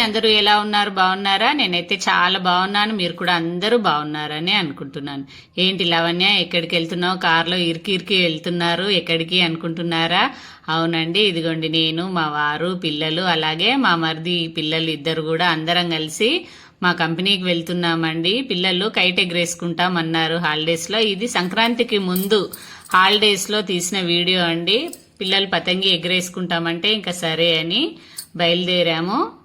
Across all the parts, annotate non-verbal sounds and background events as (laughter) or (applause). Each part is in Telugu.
అందరూ ఎలా ఉన్నారు బాగున్నారా? నేనైతే చాలా బాగున్నాను. మీరు కూడా అందరూ బాగున్నారని అనుకుంటున్నాను. ఏంటి లవణ్య ఎక్కడికి వెళ్తున్నావు? కారులో ఇరికి ఇరికి వెళ్తున్నారు. ఎక్కడికి అనుకుంటున్నారా? అవునండి ఇదిగోండి నేను మా వారు పిల్లలు అలాగే మా మరిది పిల్లలు ఇద్దరు కూడా అందరం కలిసి మా కంపెనీకి వెళ్తున్నామండి. పిల్లలు కైట్ ఎగరేసుకుంటామన్నారు హాలిడేస్లో ఇది సంక్రాంతికి ముందు హాలిడేస్లో తీసిన వీడియో అండి. పిల్లలు పతంగి ఎగరేసుకుంటామంటే ఇంకా సరే అని బయలుదేరాము.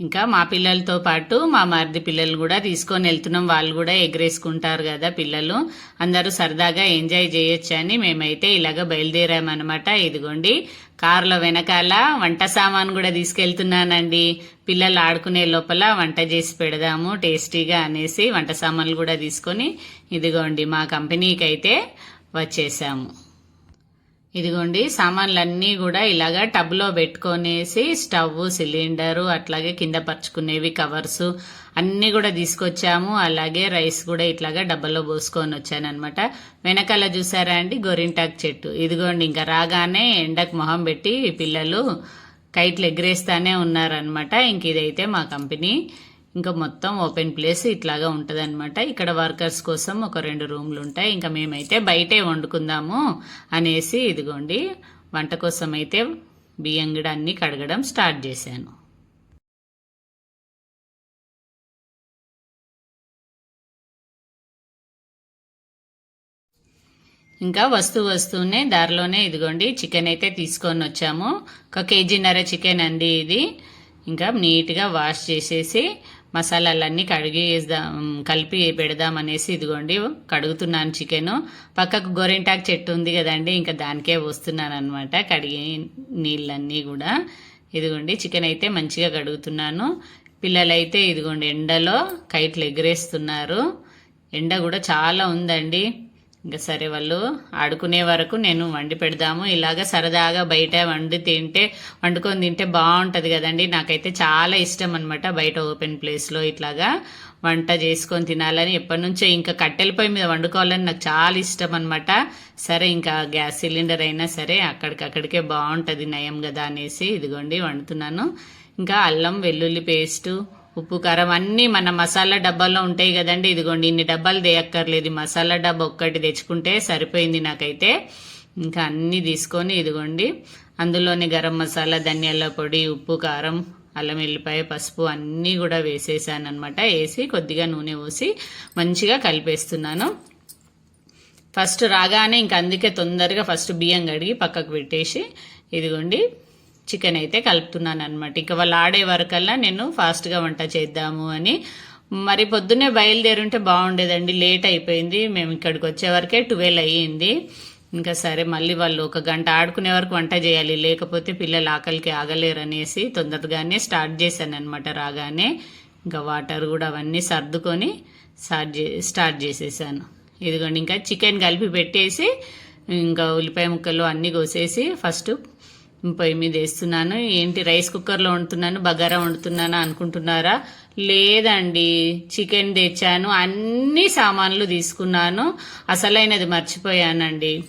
ఇంకా మా పిల్లలతో పాటు మా మరిది పిల్లలు కూడా తీసుకొని వెళ్తున్నాం. వాళ్ళు కూడా ఎగరేసుకుంటారు కదా పిల్లలు. అందరూ సరదాగా ఎంజాయ్ చేయొచ్చు అని మేమైతే ఇలాగ బయలుదేరామన్నమాట. ఇదిగోండి కారులో వెనకాల వంట సామాన్ కూడా తీసుకెళ్తున్నానండి. పిల్లలు ఆడుకునే లోపల వంట చేసి పెడదాము టేస్టీగా అనేసి వంట సామాన్లు కూడా తీసుకొని ఇదిగోండి మా కంపెనీకి అయితే వచ్చేసాము. ఇదిగోండి సామాన్లన్నీ కూడా ఇలాగా టబ్లో పెట్టుకొనేసి స్టవ్ సిలిండరు అట్లాగే కింద పరుచుకునేవి కవర్స్ అన్నీ కూడా తీసుకొచ్చాము. అలాగే రైస్ కూడా ఇట్లాగా డబ్బాలో పోసుకొని వచ్చానమాట వెనకాల చూసారా అండి గోరింటాకు చెట్టు. ఇదిగోండి ఇంకా రాగానే ఎండకు మొహం పెట్టి పిల్లలు కైట్లు ఎగరేస్తానే ఉన్నారనమాట ఇంక ఇదైతే మా కంపెనీ. ఇంకా మొత్తం ఓపెన్ ప్లేస్ ఇట్లాగా ఉంటదన్నమాట. ఇక్కడ వర్కర్స్ కోసం ఒక రెండు రూమ్లు ఉంటాయి ఇంకా మేమైతే బయటే వండుకుందాము అనేసి ఇదిగోండి వంట కోసం అయితే బియ్యం కూడా అన్ని కడగడం స్టార్ట్ చేశాను. ఇంకా వస్తూ వస్తూనే దారిలోనే ఇదిగోండి చికెన్ అయితే తీసుకొని వచ్చాము. ఒక కేజీన్నర చికెన్ అండి ఇది. ఇంకా నీట్గా వాష్ చేసేసి మసాలాలన్నీ కడిగి వేద్దాం కలిపి పెడదాం అనేసి ఇదిగోండి కడుగుతున్నాను చికెను. పక్కకు గోరింటాకు చెట్టు ఉంది కదండి ఇంకా దానికే వస్తున్నాను అనమాట కడిగి నీళ్ళన్నీ కూడా. ఇదిగోండి చికెన్ అయితే మంచిగా కడుగుతున్నాను. పిల్లలైతే ఇదిగోండి ఎండలో కైట్లు ఎగరేస్తున్నారు. ఎండ కూడా చాలా ఉందండి. ఇంకా సరే వాళ్ళు ఆడుకునే వరకు నేను వండి పెడదాము. ఇలాగ సరదాగా బయట వండి తింటే వండుకొని తింటే బాగుంటుంది కదండి. నాకైతే చాలా ఇష్టం అనమాట బయట ఓపెన్ ప్లేస్లో ఇట్లాగా వంట చేసుకొని తినాలని. ఎప్పటి నుంచో ఇంకా కట్టెల పొయ్యి మీద వండుకోవాలని నాకు చాలా ఇష్టం అనమాట సరే ఇంకా గ్యాస్ సిలిండర్ అయినా సరే అక్కడికక్కడికే బాగుంటుంది నయం కదా అనేసి ఇదిగోండి వండుతున్నాను. ఇంకా అల్లం వెల్లుల్లి పేస్టు ఉప్పు కారం అన్నీ మన మసాలా డబ్బాల్లో ఉంటాయి కదండి. ఇదిగోండి ఇన్ని డబ్బాలు దేయక్కర్లేదు. మసాలా డబ్బా ఒక్కటి తెచ్చుకుంటే సరిపోయింది నాకైతే. ఇంకా అన్నీ తీసుకొని ఇదిగోండి అందులోని గరం మసాలా ధనియాల పొడి ఉప్పు కారం అల్లం వెల్లిపాయ పసుపు అన్నీ కూడా వేసేసాను అనమాట వేసి కొద్దిగా నూనె పోసి మంచిగా కలిపేస్తున్నాను. ఫస్ట్ రాగానే ఇంక అందుకే తొందరగా ఫస్ట్ బియ్యం కడిగి పక్కకు పెట్టేసి ఇదిగోండి చికెన్ అయితే కలుపుతున్నాను అనమాట ఇక వాళ్ళు ఆడే వరకల్లా నేను ఫాస్ట్గా వంట చేద్దాము అని. మరి పొద్దున్నే బయలుదేరుంటే బాగుండేదండి. లేట్ అయిపోయింది. మేము ఇక్కడికి వచ్చేవరకే ట్వెల్వ్ అయ్యింది. ఇంకా సరే మళ్ళీ వాళ్ళు ఒక గంట ఆడుకునే వరకు వంట చేయాలి. లేకపోతే పిల్లలు ఆకలికి ఆగలేరు అనేసి తొందరగానే స్టార్ట్ చేశాను అనమాట రాగానే. ఇంకా వాటర్ కూడా అవన్నీ సర్దుకొని స్టార్ట్ చే స్టార్ట్ చేసేసాను. ఇదిగోండి ఇంకా చికెన్ కలిపి పెట్టేసి ఇంకా ఉల్లిపాయ ముక్కలు అన్నీ కోసేసి ఫస్ట్ పొయ్యి మీద వేస్తున్నాను. ఏంటి రైస్ కుక్కర్లో వండుతున్నాను బగారా వండుతున్నాను అనుకుంటున్నారా? లేదండి చికెన్ తెచ్చాను అన్ని సామాన్లు తీసుకున్నాను. అసలైనది మర్చిపోయానండి.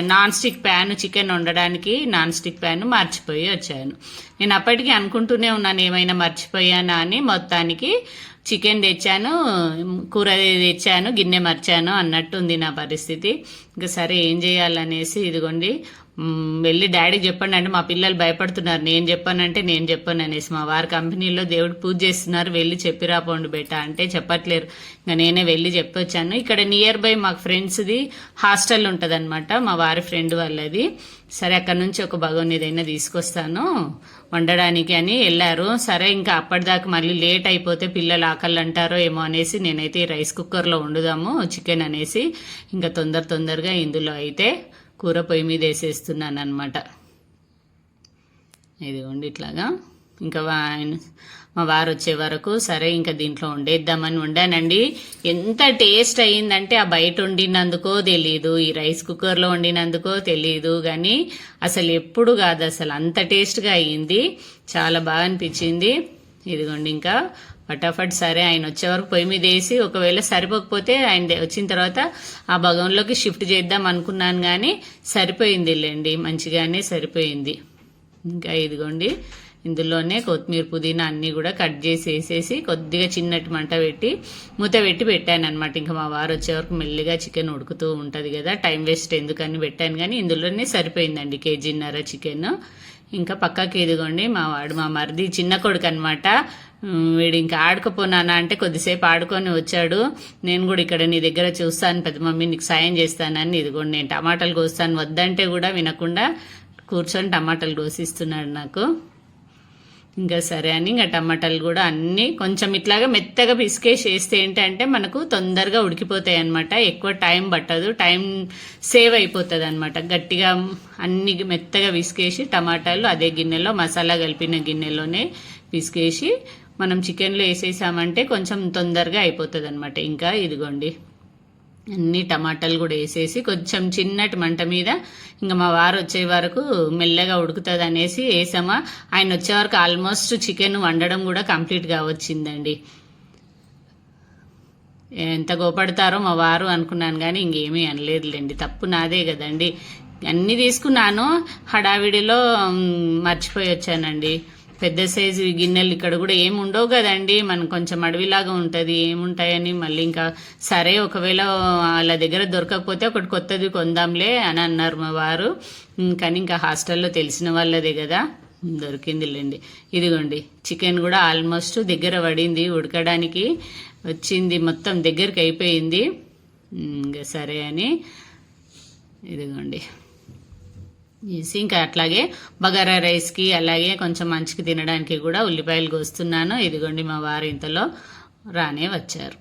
నాన్ స్టిక్ ప్యాన్ చికెన్ వండడానికి నాన్ స్టిక్ ప్యాన్ మర్చిపోయి వచ్చాను. నేను అప్పటికి అనుకుంటూనే ఉన్నాను ఏమైనా మర్చిపోయానా అని. మొత్తానికి చికెన్ తెచ్చాను కూర తెచ్చాను గిన్నె మర్చాను అన్నట్టుంది నా పరిస్థితి. ఇంకా సరే ఏం చేయాలనేసి ఇదిగోండి వెళ్ళి డాడీకి చెప్పండి అంటే మా పిల్లలు భయపడుతున్నారు. నేను చెప్పానంటే నేను చెప్పాను అనేసి మా వారి కంపెనీలో దేవుడు పూజ చేస్తున్నారు. వెళ్ళి చెప్పిరా పోండి బేట అంటే చెప్పట్లేరు. ఇంకా నేనే వెళ్ళి చెప్పొచ్చాను. ఇక్కడ నియర్ బై మాకు ఫ్రెండ్స్ది హాస్టల్ ఉంటుంది మా వారి ఫ్రెండ్ వాళ్ళది. సరే అక్కడ నుంచి ఒక భగవన్ ఏదైనా తీసుకొస్తాను. వండడానికి అని వెళ్ళారు. సరే ఇంకా అప్పటిదాకా మళ్ళీ లేట్ అయిపోతే పిల్లలు ఆకలి అంటారో ఏమో అనేసి నేనైతే రైస్ కుక్కర్లో వండుదాము చికెన్ అనేసి. ఇంకా తొందర తొందరగా ఇందులో అయితే కూర పొయ్యి మీద వేసేస్తున్నాను అనమాట ఇదిగోండి ఇట్లాగా. ఇంకా మా వారు వచ్చే వరకు సరే ఇంకా దీంట్లో వండేద్దామని వండానండి. ఎంత టేస్ట్ అయ్యిందంటే ఆ బయట వండినందుకో తెలీదు ఈ రైస్ కుక్కర్లో వండినందుకో తెలీదు కానీ అసలు ఎప్పుడు కాదు అసలు అంత టేస్ట్గా అయ్యింది. చాలా బాగా అనిపించింది. ఇదిగోండి ఇంకా ఫటాఫట్ సరే ఆయన వచ్చే వరకు పొయ్యి మీద వేసి ఒకవేళ సరిపోకపోతే ఆయన వచ్చిన తర్వాత ఆ భగవంలోకి షిఫ్ట్ చేద్దాం అనుకున్నాను కానీ సరిపోయింది లేండి మంచిగానే సరిపోయింది. ఇంకా ఇదిగోండి ఇందులోనే కొత్తిమీర పుదీనా అన్నీ కూడా కట్ చేసి వేసేసి కొద్దిగా చిన్నటి మంట పెట్టి మూత పెట్టి పెట్టాను అనమాట ఇంకా మా వారు వచ్చే వరకు మెల్లిగా చికెన్ ఉడుకుతూ ఉంటుంది కదా టైం వేస్ట్ ఎందుకని పెట్టాను కానీ ఇందులోనే సరిపోయిందండి కేజీన్నర చికెన్. ఇంకా పక్కకి ఇదిగోండి మా వాడు మా మరిది చిన్న కొడుకు అనమాట వీడు ఇంకా ఆడుకోపోనానా అంటే కొద్దిసేపు ఆడుకొని వచ్చాడు. నేను కూడా ఇక్కడ నీ దగ్గర చూస్తాను పెద్ద మమ్మీ నీకు సాయం చేస్తానని ఇది కూడా నేను టమాటాలు కోస్తాను. వద్దంటే కూడా వినకుండా కూర్చొని టమాటాలు కోసిస్తున్నాడు నాకు. ఇంకా సరే అని ఇంకా టమాటాలు కూడా అన్నీ కొంచెం ఇట్లాగా మెత్తగా పిసికేసి వేస్తే ఏంటంటే మనకు తొందరగా ఉడికిపోతాయి అనమాట ఎక్కువ టైం పట్టదు. టైం సేవ్ అయిపోతుంది అనమాట గట్టిగా అన్ని మెత్తగా పిసికేసి టమాటాలు అదే గిన్నెలో మసాలా కలిపిన గిన్నెలోనే పిసికేసి మనం చికెన్లో వేసేసామంటే కొంచెం తొందరగా అయిపోతుంది అనమాట ఇంకా ఇదిగోండి. అన్ని టమాటాలు కూడా వేసేసి కొంచెం చిన్నటి మంట మీద ఇంకా మా వారు వచ్చే వరకు మెల్లగా ఉడుకుతుంది అనేసి వేసామా. ఆయన వచ్చే వరకు ఆల్మోస్ట్ చికెన్ వండడం కూడా కంప్లీట్గా వచ్చిందండి. ఎంత గోపడతారో మా వారు అనుకున్నాను కానీ ఇంకేమీ అనలేదులేండి. తప్పు నాదే కదండి. అన్నీ తీసుకున్నాను. హడావిడిలో మర్చిపోయి వచ్చానండి. పెద్ద సైజు గిన్నెలు ఇక్కడ కూడా ఏమి ఉండవు కదండి. మనం కొంచెం అడవిలాగా ఉంటుంది ఏముంటాయని మళ్ళీ ఇంకా సరే ఒకవేళ వాళ్ళ దగ్గర దొరకకపోతే ఒకటి కొత్తది కొందాంలే అని అన్నారు మా వారు. కానీ ఇంకా హాస్టల్లో తెలిసిన వాళ్ళదే కదా. దొరికిందిలేండి. ఇదిగోండి చికెన్ కూడా ఆల్మోస్ట్ దగ్గర పడింది ఉడకడానికి వచ్చింది మొత్తం దగ్గరికి అయిపోయింది. ఇంకా సరే అని ఇదిగోండి. వేసి ఇంకా అట్లాగే బగారా రైస్కి అలాగే కొంచెం మంచికి తినడానికి కూడా ఉల్లిపాయలు కోస్తున్నాను. ఇదిగోండి మా వారు ఇంతలో రానే వచ్చారు.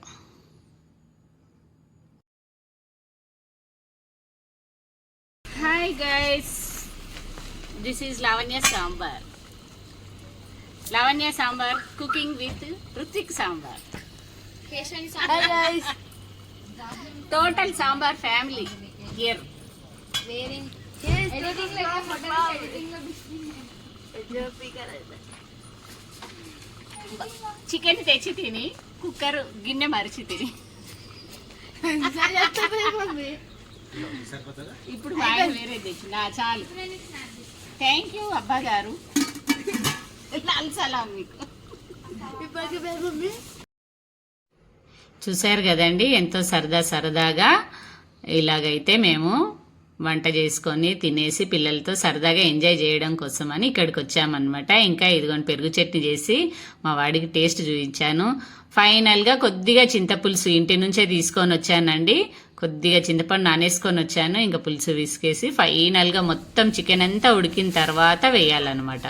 Hi guys this is Lavanya Sambar Lavanya Sambar cooking with Ruthik Sambar total Sambar family here chicken తెచ్చి తిని కుక్కర్ గిన్నె మరిచి తిని. ఇప్పుడు బాగా వేరే తెచ్చి చాలు. థ్యాంక్ యూ అబ్బా గారు. లాల్ సలాం మీకు చూశారు కదండి ఎంతో సరదా సరదాగా ఇలాగైతే మేము వంట చేసుకొని తినేసి పిల్లలతో సరదాగా ఎంజాయ్ చేయడం కోసమని ఇక్కడికి వచ్చామన్నమాట ఇంకా ఇదిగోని పెరుగు చట్నీ చేసి మా వాడికి టేస్ట్ చూపించాను. ఫైనల్గా కొద్దిగా చింతపులుసు ఇంటి నుంచే తీసుకొని వచ్చానండి. కొద్దిగా చింతపండు నానేసుకొని వచ్చాను. ఇంకా పులుసు విసికేసి ఫైనల్గా మొత్తం చికెన్ అంతా ఉడికిన తర్వాత వేయాలన్నమాట.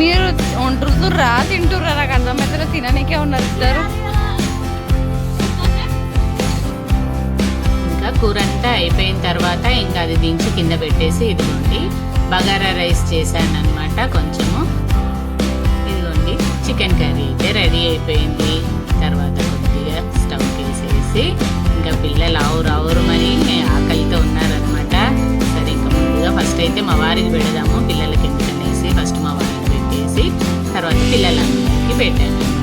మీరు వండుతుర్రా తింటుర్రా నాకు అర్థమైతే తిననికే ఉన్నారు ఇద్దరు. ఇంకా కూర అంతా అయిపోయిన తర్వాత ఇంకా అది దించి కింద పెట్టేసి ఇదిగోండి బగారా రైస్ చేశాను అనమాట కొంచెము. ఇదిగోండి చికెన్ కర్రీ అయితే రెడీ అయిపోయింది. తర్వాత కొద్దిగా స్టవ్ వేసేసి ఇంకా పిల్లలు ఆవురు మరి ఆకలితో ఉన్నారనమాట సరే ఇంకా ముందుగా ఫస్ట్ అయితే మా వారికి పెడదాము పిల్లలకి ఎందుకనేసి ఫస్ట్ మా వారికి పెట్టేసి తర్వాత పిల్లలందరికీ పెట్టాను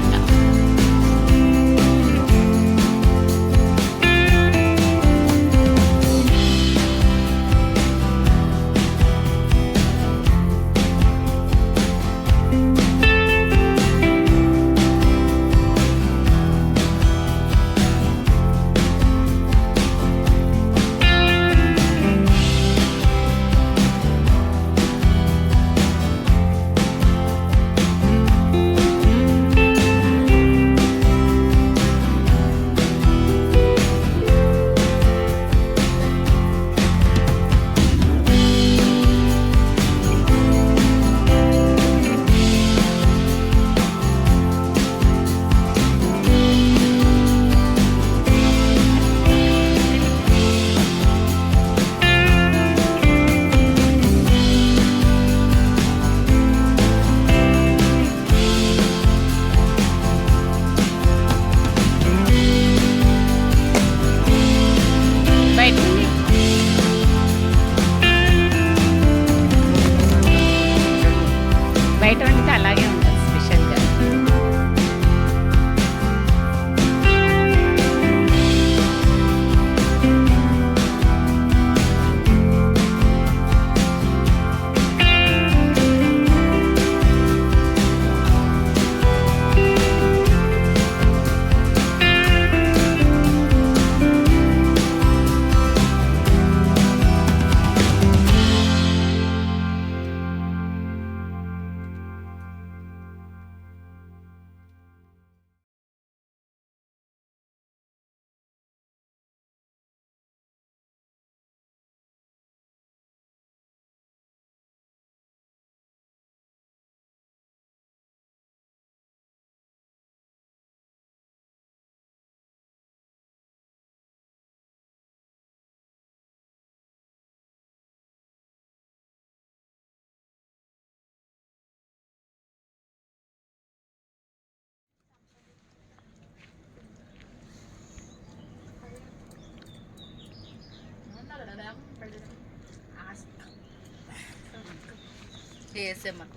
అనమాట ఏఎస్ఎంఆర్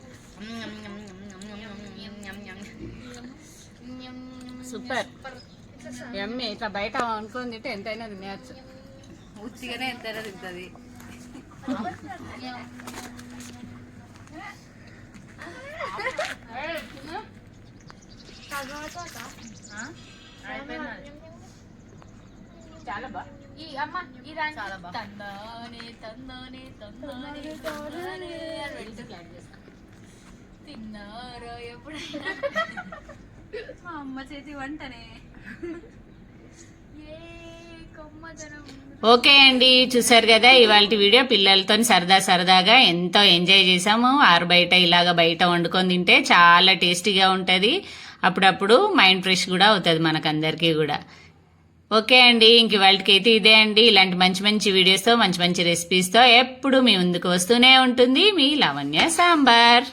సూపర్ ఎమ్మి ఇట్లా బయట అనుకొని తింటే ఎంతైనా తినేయచ్చు. ఉత్తిగానే ఎంతైనా తింటుంది. చాలా బా. ఈ అమ్మ ఈ దాని చాలా బాగా. తందానే తందానే తందానే తందానే అని పెట్టు. తిన్నారా ఎప్పుడైనా? (laughs) మా అమ్మ చేతి వంటనే. ఏ కొమ్మదనం. ఓకే అండి చూసారు కదా ఇవాళ వీడియో పిల్లలతో సరదా సరదాగా ఎంతో ఎంజాయ్ చేసాము ఆరు బయట ఇలాగ బయట వండుకొని తింటే చాలా టేస్టీగా ఉంటుంది. అప్పుడప్పుడు మైండ్ ఫ్రెష్ కూడా అవుతుంది మనకందరికీ కూడా. ఓకే అండి ఇంక అయితే ఇదే అండి. ఇలాంటి మంచి మంచి వీడియోస్తో మంచి మంచి రెసిపీస్తో ఎప్పుడు మీ ముందుకు వస్తూనే ఉంటుంది మీ లావణ్య సాంబార్.